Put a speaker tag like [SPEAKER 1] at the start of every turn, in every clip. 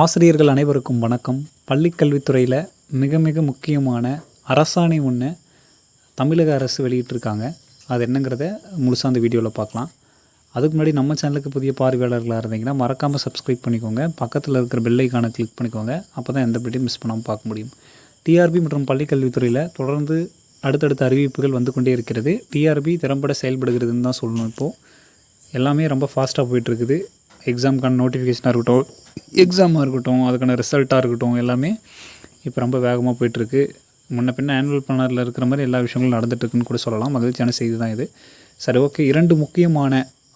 [SPEAKER 1] ஆசிரியர்கள் அனைவருக்கும் வணக்கம். பள்ளிக்கல்வித்துறையில் மிக மிக முக்கியமான அரசாணை ஒன்று தமிழக அரசு வெளியிட்டிருக்காங்க. அது என்னங்கிறத முழுசாக அந்த வீடியோவில் பார்க்கலாம். அதுக்கு முன்னாடி நம்ம சேனலுக்கு புதிய பார்வையாளர்களாக இருந்தீங்கன்னா மறக்காமல் சப்ஸ்கிரைப் பண்ணிக்கோங்க. பக்கத்தில் இருக்கிற பெல் கிளிக் பண்ணிக்கோங்க. அப்போ தான் எந்த வீடியோ மிஸ் பண்ணாமல் பார்க்க முடியும். டிஆர்பி மற்றும் பள்ளிக்கல்வித்துறையில் தொடர்ந்து அடுத்தடுத்த அறிவிப்புகள் வந்து கொண்டே இருக்கிறது. டிஆர்பி திறம்பட செயல்படுகிறதுன்னு தான் சொல்லணும் இப்போது எல்லாமே ரொம்ப ஃபாஸ்ட்டாக போயிட்டுருக்குது எக்ஸாமுக்கான நோட்டிஃபிகேஷனாக இருக்கட்டும் எக்ஸாமாக இருக்கட்டும் அதுக்கான ரிசல்ட்டாக இருக்கட்டும் எல்லாமே இப்போ ரொம்ப வேகமாக போயிட்டுருக்கு. முன்ன பின்ன ஆனுவல் பிளானரில் இருக்கிற மாதிரி எல்லா விஷயங்களும் நடந்துட்டுருக்குன்னு கூட சொல்லலாம். மகிழ்ச்சியான செய்தி தான் இது. சரி ஓகே இரண்டு முக்கியமான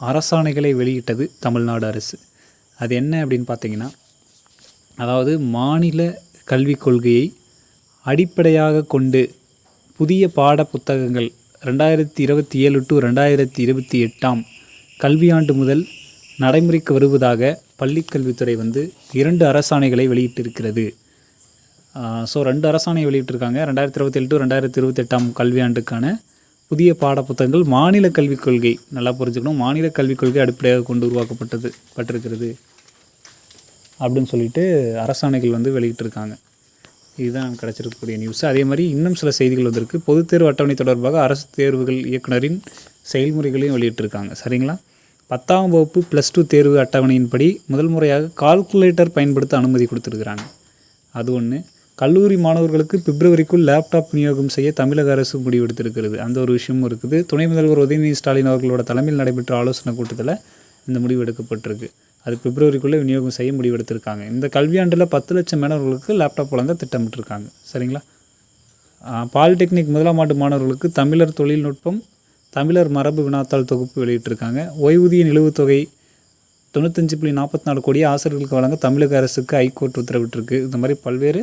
[SPEAKER 1] அரசாணைகளை வெளியிட்டது தமிழ்நாடு அரசு. அது என்ன அப்படின்னு பார்த்தீங்கன்னா அதாவது மாநில கல்விக் கொள்கையை அடிப்படையாக கொண்டு புதிய பாட புத்தகங்கள் ரெண்டாயிரத்தி இருபத்தி ஏழு டு ரெண்டாயிரத்தி இருபத்தி எட்டாம் கல்வியாண்டு முதல் நடைமுறைக்கு வருவதாக பள்ளிக்கல்வித்துறை வந்து இரண்டு அரசாணைகளை வெளியிட்டிருக்கிறது. ஸோ ரெண்டு அரசாணை வெளியிட்டிருக்காங்க. ரெண்டாயிரத்தி இருபத்தி எட்டு டு ரெண்டாயிரத்தி இருபத்தெட்டாம் கல்வியாண்டுக்கான புதிய பாடப்புத்தகங்கள் மாநில கல்விக் கொள்கை நல்லா புரிஞ்சுக்கணும். மாநில கல்விக் கொள்கை அடிப்படையாக கொண்டு உருவாக்கப்பட்டது பட்டிருக்கிறது அப்படின்னு சொல்லிட்டு அரசாணைகள் வந்து வெளியிட்டிருக்காங்க. இதுதான் கிடச்சிருக்கக்கூடிய நியூஸ் அதே மாதிரி இன்னும் சில செய்திகள் வந்திருக்கு. பொதுத்தேர்வு அட்டவணை தொடர்பாக அரசு தேர்வுகள் இயக்குனரின் செயல்முறைகளையும் வெளியிட்டிருக்காங்க. சரிங்களா? பத்தாம் வகுப்பு ப்ளஸ் டூ தேர்வு அட்டவணையின்படி முதல் முறையாக கால்குலேட்டர் பயன்படுத்த அனுமதி கொடுத்துருக்குறாங்க. அது ஒன்று கல்லூரி மாணவர்களுக்கு பிப்ரவரிக்குள் லேப்டாப் விநியோகம் செய்ய தமிழக அரசு முடிவெடுத்திருக்கிறது. அந்த ஒரு விஷயமும் இருக்குது. துணை முதல்வர் உதயநிதி ஸ்டாலின் அவர்களோட தலைமையில் நடைபெற்ற ஆலோசனை கூட்டத்தில் இந்த முடிவு எடுக்கப்பட்டிருக்கு. அது பிப்ரவரிக்குள்ளே விநியோகம் செய்ய முடிவெடுத்திருக்காங்க. இந்த கல்வியாண்டில் பத்து லட்சம் மாணவர்களுக்கு லேப்டாப் வழங்க திட்டமிட்டிருக்காங்க. சரிங்களா? பாலிடெக்னிக் முதலாம் ஆண்டு மாணவர்களுக்கு தமிழர் தொழில்நுட்பம் தமிழர் மரபு வினாத்தாள் தொகுப்பு வெளியிட்டிருக்காங்க. ஓய்வூதிய நிலுவைத் தொகை தொண்ணூத்தஞ்சு புள்ளி நாற்பத்தி நாலு கோடி ஆசிரியர்களுக்கு வழங்க தமிழக அரசுக்கு ஹைகோர்ட் உத்தரவிட்டிருக்கு. இந்த மாதிரி பல்வேறு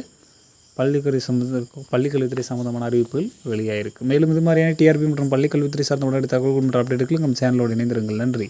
[SPEAKER 1] பள்ளிக்கல்வி சம்மந்த பள்ளிக்கல்வித்துறை சம்மந்தமான அறிவிப்புகள் வெளியாகிருக்கு மேலும் இது மாதிரியான டிஆர்பி மற்றும் பள்ளிக்கல்வித்துறை சார்ந்த உடனடி தகவல்கள் மற்றும் அப்டேட்டுகளுக்கு நம்ம சேனலோடு இணைந்திருங்கள். நன்றி.